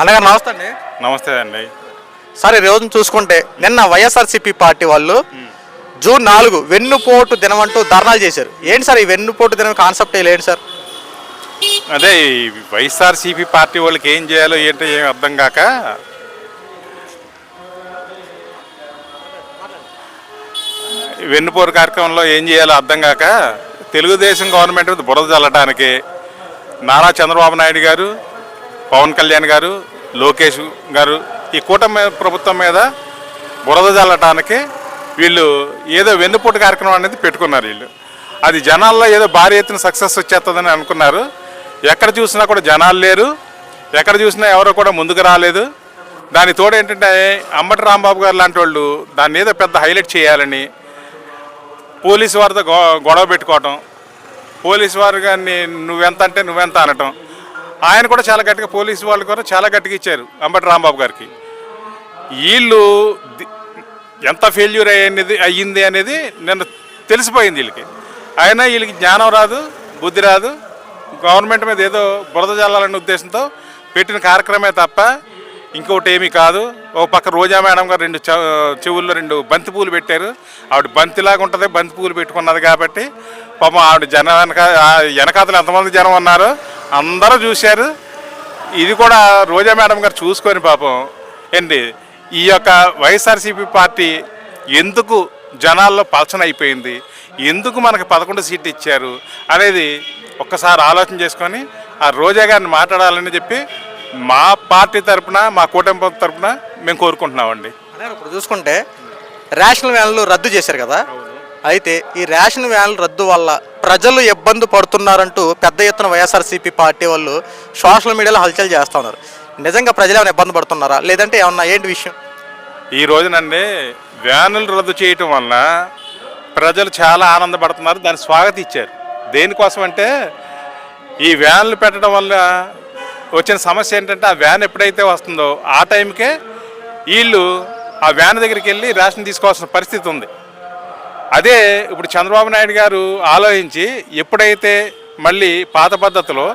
అన్నగారు నమస్తే అండి. నమస్తే అండి. సార్ ఈ రోజున చూసుకుంటే నిన్న వైఎస్ఆర్సీపీ పార్టీ వాళ్ళు జూన్ నాలుగు వెన్నుపోటు దినం అంటూ ధర్నాలు చేశారు. ఏంటి సార్ ఈ వెన్నుపోటు దినం కాన్సెప్ట్ ఏంటి సార్? అదే ఈ వైఎస్ఆర్సీపీ పార్టీ వాళ్ళకి ఏం చేయాలో ఏంటో ఏం అర్థం కాక ఈ వెన్నుపోరు కార్యక్రమంలో ఏం చేయాలో అర్థం కాక తెలుగుదేశం గవర్నమెంట్ మీద బురద చల్లడానికి నారా చంద్రబాబు నాయుడు గారు పవన్ కళ్యాణ్ గారు లోకేష్ గారు ఈ కూటమి ప్రభుత్వం మీద బురద చల్లటానికి వీళ్ళు ఏదో వెన్నుపోటు కార్యక్రమం అనేది పెట్టుకున్నారు వీళ్ళు. అది జనాల్లో ఏదో భారీ ఎత్తున సక్సెస్ వచ్చేస్తుందని అనుకున్నారు. ఎక్కడ చూసినా కూడా జనాలు లేరు. ఎక్కడ చూసినా ఎవరో కూడా ముందుకు రాలేదు. దాని తోడు ఏంటంటే అంబటి రాంబాబు గారు లాంటి వాళ్ళు దాన్ని ఏదో పెద్ద హైలైట్ చేయాలని పోలీసు వారితో గొ గొడవ పెట్టుకోవటం పోలీసు వారు గారిని నువ్వెంత అంటే నువ్వెంత అనటం ఆయన కూడా చాలా గట్టిగా పోలీసు వాళ్ళు కూడా చాలా గట్టిగా ఇచ్చారు అంబటి రాంబాబు గారికి. వీళ్ళు ఎంత ఫెయిల్యూర్ అయ్యింది అయ్యింది అనేది నిన్న తెలిసిపోయింది వీళ్ళకి. అయినా వీళ్ళకి జ్ఞానం రాదు బుద్ధి రాదు. గవర్నమెంట్ మీద ఏదో బురద జల్లాలనే ఉద్దేశంతో పెట్టిన కార్యక్రమే తప్ప ఇంకొకటి ఏమీ కాదు. ఒక పక్క రోజా మేడం గారు రెండు చెవుల్లో రెండు బంతి పూలు పెట్టారు. ఆవిడ బంతిలాగా ఉంటుంది బంతి పూలు పెట్టుకున్నది కాబట్టి పాపం ఆవిడ జన వెనక వెనకాతలు ఎంతమంది జనం ఉన్నారో. అందరూ చూశారు. ఇది కూడా రోజా మేడం గారు చూసుకొని పాపం. ఏంటి ఈ యొక్క వైఎస్ఆర్సీపీ పార్టీ ఎందుకు జనాల్లో పలచన అయిపోయింది? ఎందుకు మనకు పదకొండు సీట్లు ఇచ్చారు? అనేది ఒక్కసారి ఆలోచన చేసుకొని ఆ రోజా గారిని మాట్లాడాలని చెప్పి మా పార్టీ తరపున మా కూటమి తరపున మేము కోరుకుంటున్నామండి. ఇప్పుడు చూసుకుంటే రేషన్ వ్యాన్లు రద్దు చేశారు కదా? అయితే ఈ రేషన్ వ్యాన్లు రద్దు వల్ల ప్రజలు ఇబ్బంది పడుతున్నారంటూ పెద్ద ఎత్తున వైఎస్ఆర్సీపీ పార్టీ వాళ్ళు సోషల్ మీడియాలో హల్చల్ చేస్తూ ఉన్నారు. నిజంగా ప్రజలు ఏమైనా ఇబ్బంది పడుతున్నారా? లేదంటే ఏమన్నా ఏంటి విషయం? ఈ రోజునండి వ్యానులు రద్దు చేయటం వలన ప్రజలు చాలా ఆనందపడుతున్నారు దాన్ని స్వాగతం ఇచ్చారు. దేనికోసం అంటే ఈ వ్యాన్లు పెట్టడం వల్ల వచ్చిన సమస్య ఏంటంటే ఆ వ్యాన్ ఎప్పుడైతే వస్తుందో ఆ టైంకే వీళ్ళు ఆ వ్యాన్ దగ్గరికి వెళ్ళి రేషన్ తీసుకోవాల్సిన పరిస్థితి ఉంది. అదే ఇప్పుడు చంద్రబాబు నాయుడు గారు ఆలోచించి ఎప్పుడైతే మళ్ళీ పాత పద్ధతిలో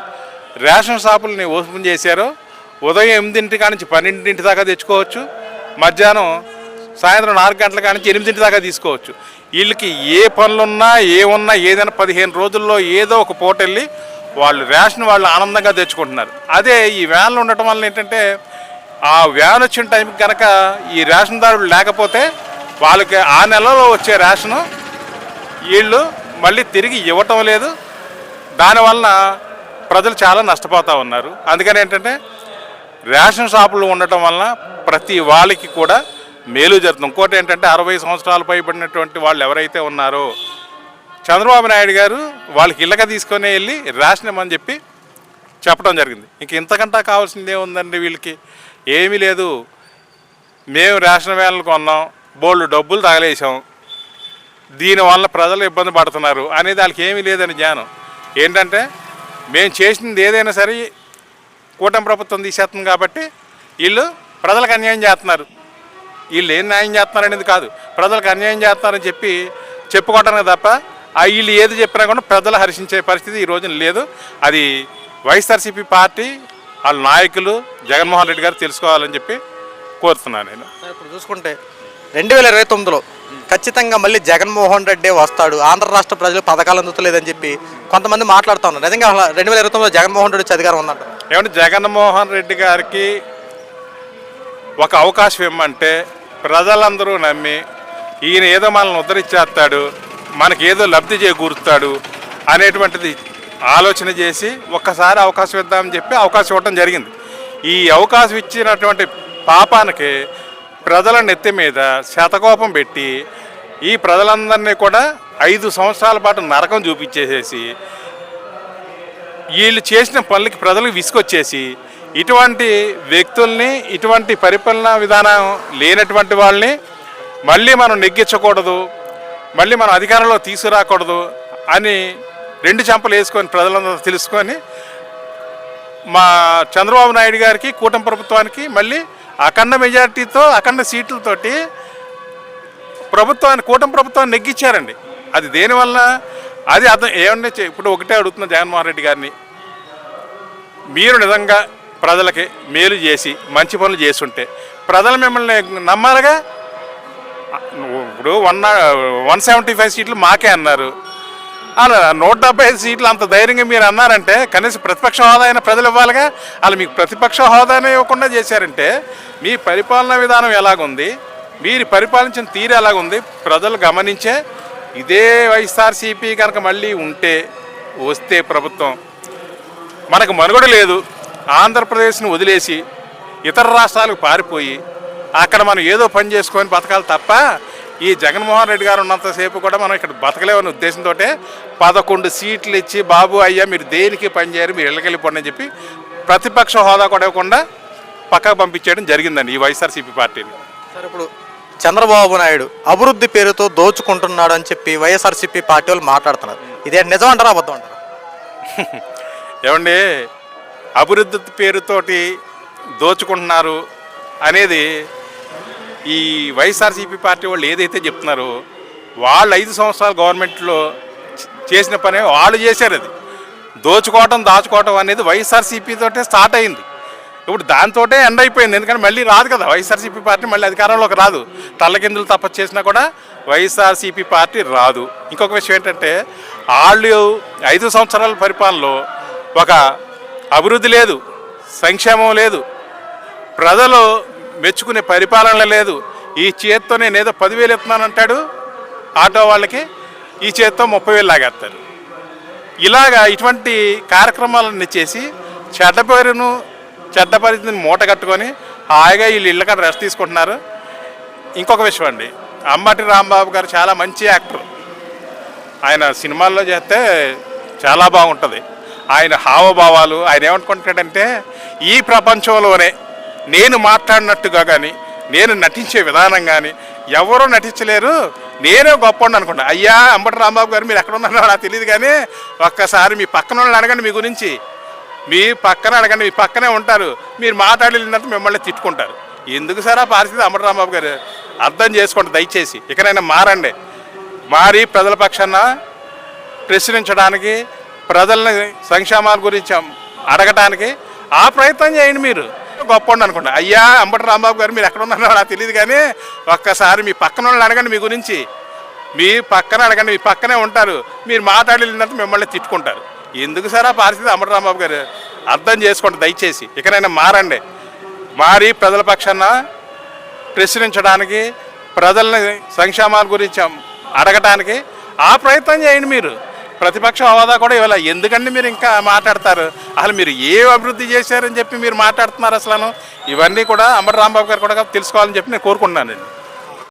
రేషన్ షాపుల్ని ఓపెన్ చేశారో ఉదయం ఎనిమిదింటి కానించి పన్నెండింటి దాకా తెచ్చుకోవచ్చు మధ్యాహ్నం సాయంత్రం నాలుగు గంటల కానించి ఎనిమిదింటి దాకా తీసుకోవచ్చు. వీళ్ళకి ఏ పనులున్నా ఏమున్నా ఏదైనా పదిహేను రోజుల్లో ఏదో ఒక పూట వెళ్ళి వాళ్ళు రేషన్ వాళ్ళు ఆనందంగా తెచ్చుకుంటున్నారు. అదే ఈ వ్యాన్లు ఉండటం వల్ల ఏంటంటే ఆ వ్యాన్ వచ్చిన టైంకి కనుక ఈ రేషన్ దారులు లేకపోతే వాళ్ళకి ఆ నెలలో వచ్చే రేషను వీళ్ళు మళ్ళీ తిరిగి ఇవ్వటం లేదు. దానివలన ప్రజలు చాలా నష్టపోతూ ఉన్నారు. అందుకని ఏంటంటే రేషన్ షాపులు ఉండటం వలన ప్రతి వాళ్ళకి కూడా మేలు జరుగుతుంది. ఇంకోటి ఏంటంటే అరవై సంవత్సరాలు పైబడినటువంటి వాళ్ళు ఎవరైతే ఉన్నారో చంద్రబాబు నాయుడు గారు వాళ్ళకి ఇళ్ళక తీసుకొని వెళ్ళి రేషన్ ఇవ్వమని చెప్పి చెప్పడం జరిగింది. ఇంక ఇంతకంటా కావాల్సింది ఏముందండి వీళ్ళకి? ఏమీ లేదు. మేము రేషన్ వేలను కొన్నాం. బోల్డ్ డబ్బులు తగలేసాం దీనివల్ల ప్రజలు ఇబ్బంది పడుతున్నారు అనేది వాళ్ళకి ఏమీ లేదని జ్ఞానం. ఏంటంటే మేము చేసింది ఏదైనా సరే కూటమి ప్రభుత్వం తీసేస్తుంది కాబట్టి వీళ్ళు ప్రజలకు అన్యాయం చేస్తున్నారు. వీళ్ళు ఏం న్యాయం చేస్తున్నారు అనేది కాదు. ప్రజలకు అన్యాయం చేస్తున్నారని చెప్పి చెప్పుకోవటమే తప్ప ఆ వీళ్ళు ఏది చెప్పినా కూడా ప్రజలు హర్షించే పరిస్థితి ఈ రోజున లేదు. అది వైఎస్ఆర్సీపీ పార్టీ వాళ్ళ నాయకులు జగన్మోహన్ రెడ్డి గారు తెలుసుకోవాలని చెప్పి కోరుతున్నాను నేను. ఇప్పుడు చూసుకుంటే రెండు వేల ఇరవై తొమ్మిదిలో ఖచ్చితంగా మళ్ళీ జగన్మోహన్ రెడ్డి వస్తాడు. ఆంధ్ర రాష్ట్ర ప్రజలు పథకాలు అందుతలేదని చెప్పి కొంతమంది మాట్లాడుతూ ఉన్నారు. నిజంగా రెండు వేల ఇరవై తొమ్మిదిలో జగన్మోహన్ రెడ్డి అధికారం ఉందంట ఏమంటే జగన్మోహన్ రెడ్డి గారికి ఒక అవకాశం ఇమ్మంటే ప్రజలందరూ నమ్మి ఈయన ఏదో మనల్ని ఉద్ధరించేస్తాడు మనకి ఏదో లబ్ధి చేకూరుస్తాడు అనేటువంటిది ఆలోచన చేసి ఒక్కసారి అవకాశం ఇద్దామని చెప్పి అవకాశం ఇవ్వడం జరిగింది. ఈ అవకాశం ఇచ్చినటువంటి పాపానికి ప్రజల నెత్తి మీద శతకోపం పెట్టి ఈ ప్రజలందరినీ కూడా ఐదు సంవత్సరాల పాటు నరకం చూపించేసేసి వీళ్ళు చేసిన పనులకి ప్రజలకు విసుకొచ్చేసి ఇటువంటి వ్యక్తుల్ని ఇటువంటి పరిపాలనా విధానం లేనటువంటి వాళ్ళని మళ్ళీ మనం నెగ్గించకూడదు మళ్ళీ మనం అధికారంలో తీసుకురాకూడదు అని రెండు చెంపలు వేసుకొని ప్రజలందరూ తెలుసుకొని మా చంద్రబాబు నాయుడు గారికి కూటమి ప్రభుత్వానికి మళ్ళీ అఖండ మెజార్టీతో అఖండ సీట్లతోటి ప్రభుత్వాన్ని కూటమి ప్రభుత్వాన్ని నెగ్గించారండి. అది దేనివల్ల అది అర్థం ఏమన్నా చే- ఇప్పుడు ఒకటే అడుగుతున్నా జగన్మోహన్ రెడ్డి గారిని. మీరు నిజంగా ప్రజలకి మేలు చేసి మంచి పనులు చేస్తుంటే ప్రజలు మిమ్మల్ని నమ్మాలిగా ఇప్పుడు వన్ వన్ సెవెంటీ ఫైవ్ సీట్లు మాకే అన్నారు. అలా నూట డెబ్బై ఐదు సీట్లు అంత ధైర్యంగా మీరు అన్నారంటే కనీసం ప్రతిపక్ష హోదా అయినా ప్రజలు ఇవ్వాలిగా. అలా మీకు ప్రతిపక్ష హోదానే ఇవ్వకుండా చేశారంటే మీ పరిపాలనా విధానం ఎలాగుంది? మీరు పరిపాలించిన తీరు ఎలాగుంది? ప్రజలు గమనించే ఇదే వైఎస్ఆర్సీపీ కనుక మళ్ళీ ఉంటే వస్తే ప్రభుత్వం మనకు మనుగడ లేదు. ఆంధ్రప్రదేశ్ను వదిలేసి ఇతర రాష్ట్రాలకు పారిపోయి అక్కడ మనం ఏదో పని చేసుకొని బతకాలి తప్ప ఈ జగన్మోహన్ రెడ్డి గారు ఉన్నంతసేపు కూడా మనం ఇక్కడ బతకలేమనే ఉద్దేశంతో పదకొండు సీట్లు ఇచ్చి బాబు అయ్యా మీరు దేనికి పని చేయరు? మీరు ఇళ్ళకెళ్ళిపోండి అని చెప్పి ప్రతిపక్ష హోదా కూడా ఇవ్వకుండా పక్కకు పంపించేయడం జరిగిందండి ఈ వైఎస్ఆర్సీపీ పార్టీని. సార్ ఇప్పుడు చంద్రబాబు నాయుడు అభివృద్ధి పేరుతో దోచుకుంటున్నాడు అని చెప్పి వైఎస్ఆర్సీపీ పార్టీ వాళ్ళు మాట్లాడుతున్నారు. ఇదే నిజం అంటారా అబద్ధం అంటారా? ఏమండి అభివృద్ధి పేరుతోటి దోచుకుంటున్నారు అనేది ఈ వైఎస్ఆర్సీపీ పార్టీ వాళ్ళు ఏదైతే చెప్తున్నారో వాళ్ళు ఐదు సంవత్సరాలు గవర్నమెంట్లో చేసిన పని వాళ్ళు చేశారు అది. దోచుకోవటం దాచుకోవటం అనేది వైఎస్ఆర్సీపీతోటే స్టార్ట్ అయింది. ఇప్పుడు దాంతోటే ఎండ్ అయిపోయింది. ఎందుకంటే మళ్ళీ రాదు కదా. వైఎస్ఆర్సీపీ పార్టీ మళ్ళీ అధికారంలోకి రాదు. తల్లకిందులు తప్ప చేసినా కూడా వైఎస్ఆర్సీపీ పార్టీ రాదు. ఇంకొక విషయం ఏంటంటే వాళ్ళు ఐదు సంవత్సరాల పరిపాలనలో ఒక అభివృద్ధి లేదు సంక్షేమం లేదు. ప్రజలు మెచ్చుకునే పరిపాలన లేదు. ఈ చేత్తో నేను ఏదో పదివేలు ఇస్తున్నానంటాడు ఆటో వాళ్ళకి ఈ చేత్తో ముప్పై వేలు లాగేస్తారు. ఇలాగా ఇటువంటి కార్యక్రమాలన్నీ చేసి చెడ్డ పేరును చెడ్డ పరిస్థితిని మూట కట్టుకొని హాయిగా వీళ్ళు ఇళ్ళ కాడ రెస్ట్ తీసుకుంటున్నారు. ఇంకొక విషయం అండి. అంబటి రాంబాబు గారు చాలా మంచి యాక్టర్. ఆయన సినిమాల్లో చేస్తే చాలా బాగుంటుంది. ఆయన హావభావాలు ఆయన ఏమనుకుంటాడంటే ఈ ప్రపంచంలోనే నేను మాట్లాడినట్టుగా కానీ నేను నటించే విధానం కానీ ఎవరూ నటించలేరు. నేనే గొప్ప అనుకుంటా. అయ్యా అంబటి రాంబాబు గారు మీరు ఎక్కడ ఉన్నారో నాకు తెలియదు కానీ ఒక్కసారి మీ పక్కన వాళ్ళని అడగండి మీ గురించి. మీ పక్కన అడగండి మీ పక్కనే ఉంటారు. మీరు మాట్లాడలేదంటే మిమ్మల్ని తిట్టుకుంటారు. ఎందుకు సార్ ఆ పరిస్థితి అంబటి రాంబాబు గారు? అర్థం చేసుకోండి దయచేసి. ఇకనైనా మారండి. మారి ప్రజల పక్షాన ప్రశ్నించడానికి ప్రజల్ని సంక్షేమాల గురించి అడగటానికి ఆ ప్రయత్నం చేయండి మీరు. గొప్ప అనుకుంటా. అయ్యా అంబటి రాంబాబు గారు మీరు ఎక్కడ ఉన్నారో నాకు తెలియదు కానీ ఒక్కసారి మీ పక్కన వాళ్ళని అడగండి మీ గురించి. మీ పక్కన అడగండి మీ పక్కనే ఉంటారు. మీరు మాట్లాడలేదంటే మిమ్మల్ని తిట్టుకుంటారు. ఎందుకు సార్ ఆ పరిస్థితి అంబటి రాంబాబు గారు? అర్థం చేసుకోండి దయచేసి. ఇకనైనా మారండి. మారి ప్రజల పక్షాన ప్రశ్నించడానికి ప్రజల్ని సంక్షేమాల గురించి అడగటానికి ఆ ప్రయత్నం చేయండి మీరు. ప్రతిపక్ష హోదా కూడా ఇవ్వాలి. ఎందుకండి మీరు ఇంకా మాట్లాడతారు? అసలు మీరు ఏ అభివృద్ధి చేశారని చెప్పి మీరు మాట్లాడుతున్నారు అసలు? ఇవన్నీ కూడా అమర్ రాంబాబు గారు కూడా తెలుసుకోవాలని చెప్పి నేను కోరుకుంటున్నానండి.